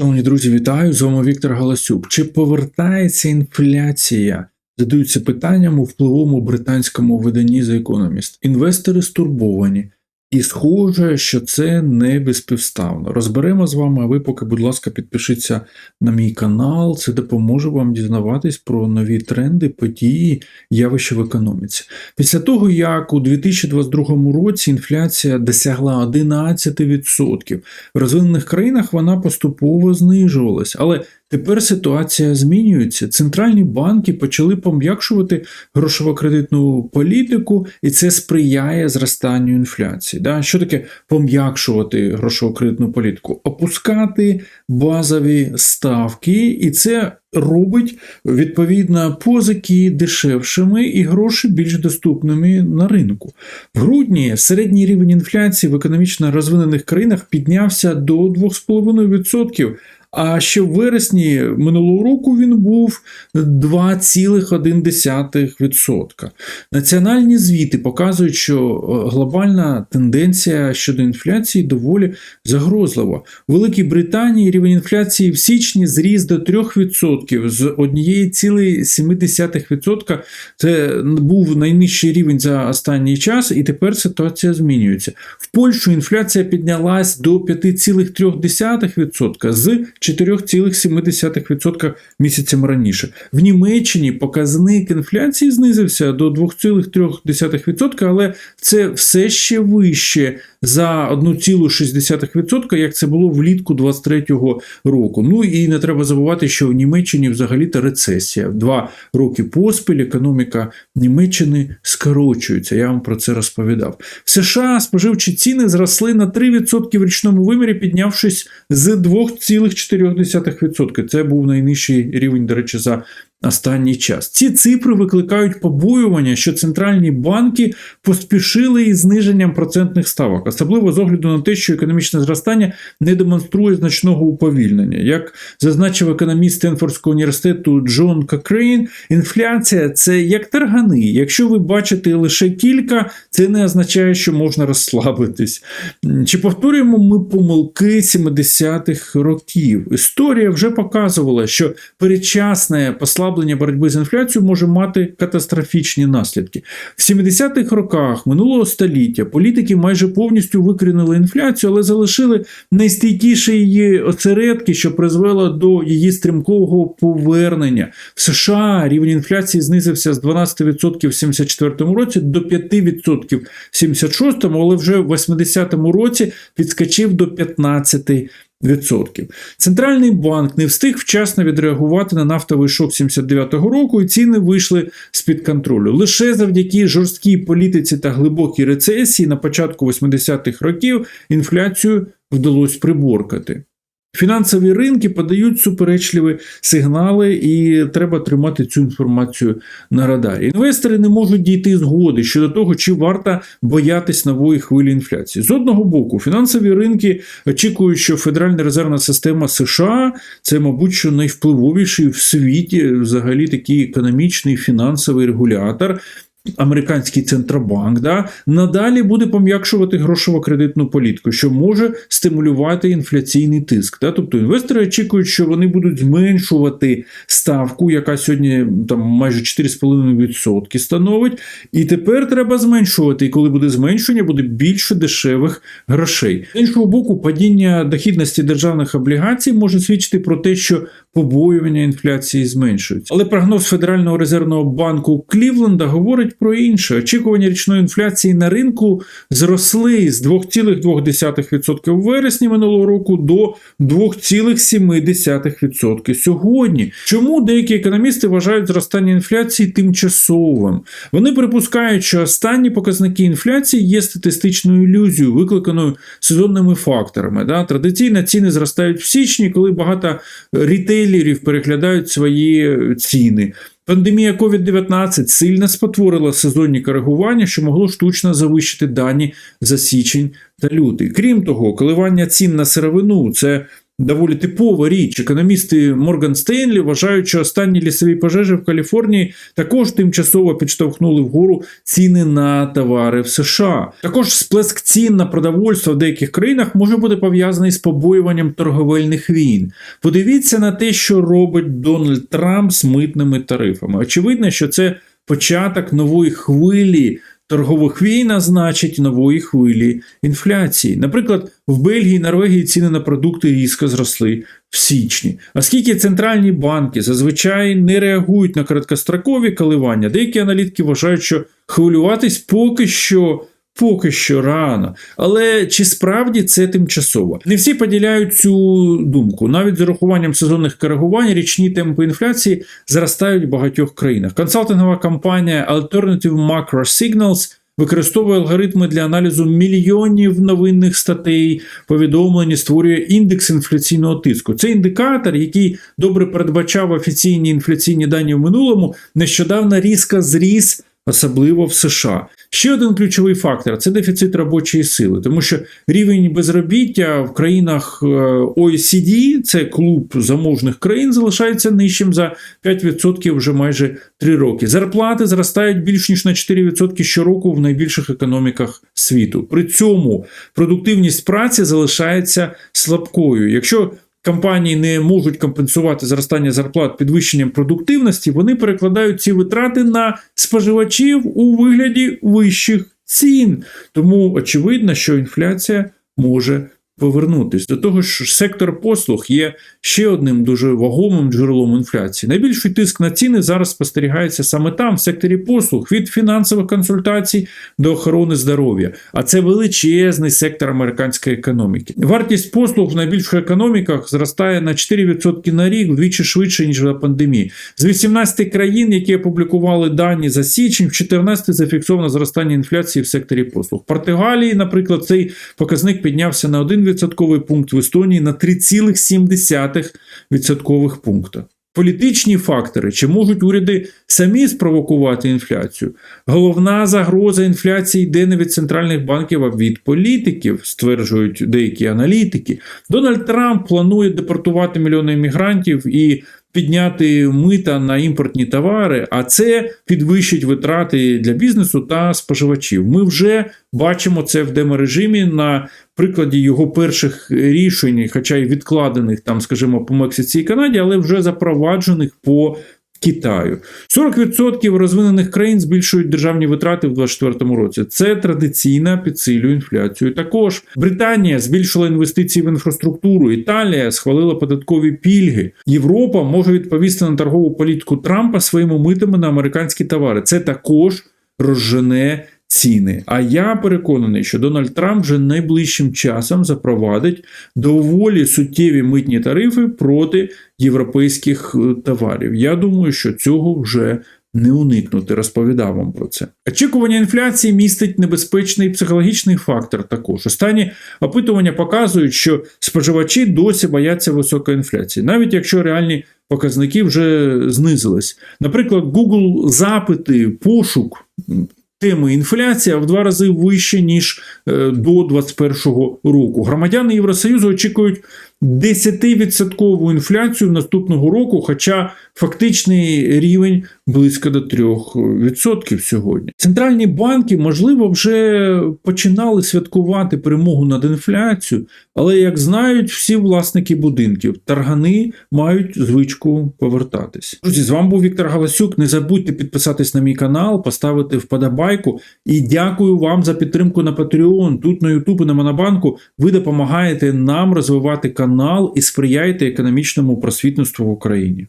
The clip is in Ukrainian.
Шановні друзі, вітаю! З вами Віктор Галасюк. Чи повертається інфляція? Задаються питанням у впливовому британському виданні The Economist. Інвестори стурбовані, і схоже, що це не безпівставно. Розберемо з вами, а ви поки, будь ласка, підпишіться на мій канал. Це допоможе вам дізнаватись про нові тренди, події, явища в економіці. Після того, як у 2022 році інфляція досягла 11%, в розвинених країнах вона поступово знижувалась. Але Тепер ситуація змінюється. Центральні банки почали пом'якшувати грошово-кредитну політику, і це сприяє зростанню інфляції. Да? Що таке пом'якшувати грошово-кредитну політику? Опускати базові ставки, і це робить відповідно позики дешевшими і гроші більш доступними на ринку. В грудні середній рівень інфляції в економічно розвинених країнах піднявся до 2,5%. А ще в вересні минулого року він був 2,1%. Національні звіти показують, що е, глобальна тенденція щодо інфляції доволі загрозлива. У Великій Британії рівень інфляції в січні зріс до 3% з 1,7%. Це був найнижчий рівень за останній час, і тепер ситуація змінюється. В Польщу інфляція піднялась до 5,3% з 4,7% місяцем раніше. В Німеччині показник інфляції знизився до 2,3%, але це все ще вище за 1,6%, як це було влітку 2023 року. Ну і не треба забувати, що в Німеччині взагалі-то рецесія. Два роки поспіль економіка Німеччини скорочується. Я вам про це розповідав. В США споживчі ціни зросли на 3% в річному вимірі, піднявшись з 2,4%. Це був найнижчий рівень, до речі, за останній час. Ці цифри викликають побоювання, що центральні банки поспішили із зниженням процентних ставок, особливо з огляду на те, що економічне зростання не демонструє значного уповільнення. Як зазначив економіст Стенфордського університету Джон Кокрейн, інфляція це як таргани. Якщо ви бачите лише кілька, це не означає, що можна розслабитись. Чи повторюємо ми помилки 70-х років? Історія вже показувала, що передчасне послаблення послаблення боротьби з інфляцією може мати катастрофічні наслідки. В 70-х роках минулого століття політики майже повністю викорінили інфляцію, але залишили найстійкіші її осередки, що призвело до її стрімкого повернення. В США рівень інфляції знизився з 12% в 74 році до 5% в 76-му, але вже в 80-му році підскочив до 15%. Центральний банк не встиг вчасно відреагувати на нафтовий шок 79-го року, і ціни вийшли з-під контролю. Лише завдяки жорсткій політиці та глибокій рецесії на початку 80-х років інфляцію вдалося приборкати. Фінансові ринки подають суперечливі сигнали, і треба тримати цю інформацію на радарі. Інвестори не можуть дійти згоди щодо того, чи варто боятись нової хвилі інфляції. З одного боку, фінансові ринки очікують, що Федеральна резервна система США це, мабуть, що найвпливовіший в світі взагалі такий економічний фінансовий регулятор американський центробанк да, надалі буде пом'якшувати грошово-кредитну політику, що може стимулювати інфляційний тиск. Да? Тобто інвестори очікують, що вони будуть зменшувати ставку, яка сьогодні там майже 4,5% становить. І тепер треба зменшувати. І коли буде зменшення, буде більше дешевих грошей. З іншого боку, падіння дохідності державних облігацій може свідчити про те, що побоювання інфляції зменшуються. Але прогноз Федерального резервного банку Клівленда говорить про інше. Очікування річної інфляції на ринку зросли з 2,2% в вересні минулого року до 2,7% сьогодні. Чому деякі економісти вважають зростання інфляції тимчасовим? Вони припускають, що останні показники інфляції є статистичною ілюзією, викликаною сезонними факторами. Да? Традиційно ціни зростають в січні, коли багато рітейлерів переглядають свої ціни. Пандемія COVID-19 сильно спотворила сезонні коригування, що могло штучно завищити дані за січень та лютий. Крім того, коливання цін на сировину це доволі типова річ. Економісти Морган Стейнлі вважають, що останні лісові пожежі в Каліфорнії також тимчасово підштовхнули вгору ціни на товари в США. Також сплеск цін на продовольство в деяких країнах може бути пов'язаний з побоюванням торговельних війн. Подивіться на те, що робить Дональд Трамп з митними тарифами. Очевидно, що це початок нової хвилі. Торгових війн, а значить нової хвилі інфляції. Наприклад, в Бельгії Норвегії ціни на продукти різко зросли в січні. Оскільки центральні банки зазвичай не реагують на короткострокові коливання, деякі аналітики вважають, що хвилюватись поки що. Поки що рано, але чи справді це тимчасово? Не всі поділяють цю думку. Навіть з урахуванням сезонних коригувань річні темпи інфляції зростають в багатьох країнах. Консалтингова компанія Alternative Macro Signals використовує алгоритми для аналізу мільйонів новинних статей, повідомлень, створює індекс інфляційного тиску. Це індикатор, який добре передбачав офіційні інфляційні дані в минулому, нещодавно різко зріс. Особливо в США. Ще один ключовий фактор це дефіцит робочої сили, тому що рівень безробіття в країнах е, OECD, це клуб заможних країн, залишається нижчим за 5% вже майже 3 роки. Зарплати зростають більш ніж на 4% щороку в найбільших економіках світу. При цьому продуктивність праці залишається слабкою. Якщо компанії не можуть компенсувати зростання зарплат підвищенням продуктивності, вони перекладають ці витрати на споживачів у вигляді вищих цін. Тому очевидно, що інфляція може повернутись. До того ж, сектор послуг є ще одним дуже вагомим джерелом інфляції. Найбільший тиск на ціни зараз спостерігається саме там, в секторі послуг, від фінансових консультацій до охорони здоров'я. А це величезний сектор американської економіки. Вартість послуг в найбільших економіках зростає на 4% на рік, вдвічі швидше ніж до пандемії. З 18 країн, які опублікували дані за січень, в 14 зафіксовано зростання інфляції в секторі послуг. В Португалії, наприклад, цей показник піднявся на 1 відсотковий пункт в Естонії на 3,7 відсоткових пункта. Політичні фактори, чи можуть уряди самі спровокувати інфляцію? Головна загроза інфляції йде не від центральних банків, а від політиків, стверджують деякі аналітики. Дональд Трамп планує депортувати мільйони іммігрантів і підняти мита на імпортні товари, а це підвищить витрати для бізнесу та споживачів. Ми вже бачимо це в деморежимі на прикладі його перших рішень, хоча й відкладених там, скажімо, по Мексиці і Канаді, але вже запроваджених по. Китаю 40% розвинених країн збільшують державні витрати в 2024 році. Це традиційно підсилює інфляцію. Також Британія збільшила інвестиції в інфраструктуру. Італія схвалила податкові пільги. Європа може відповісти на торгову політику Трампа своїми митами на американські товари. Це також розжене ціни. А я переконаний, що Дональд Трамп вже найближчим часом запровадить доволі суттєві митні тарифи проти європейських е, товарів. Я думаю, що цього вже не уникнути, розповідав вам про це. Очікування інфляції містить небезпечний психологічний фактор. Також останні опитування показують, що споживачі досі бояться високої інфляції, навіть якщо реальні показники вже знизились. Наприклад, Google запити, пошук. Теми інфляція в два рази вище ніж е, до 2021 року. Громадяни Євросоюзу очікують 10% інфляцію наступного року, хоча фактичний рівень близько до 3% сьогодні. Центральні банки, можливо, вже починали святкувати перемогу над інфляцією, але як знають всі власники будинків, таргани мають звичку повертатись. Друзі, з вами був Віктор Галасюк. Не забудьте підписатись на мій канал, поставити вподобайку. І дякую вам за підтримку на Patreon. Тут на YouTube і на Монобанку ви допомагаєте нам розвивати канал і сприяєте економічному просвітництву в Україні.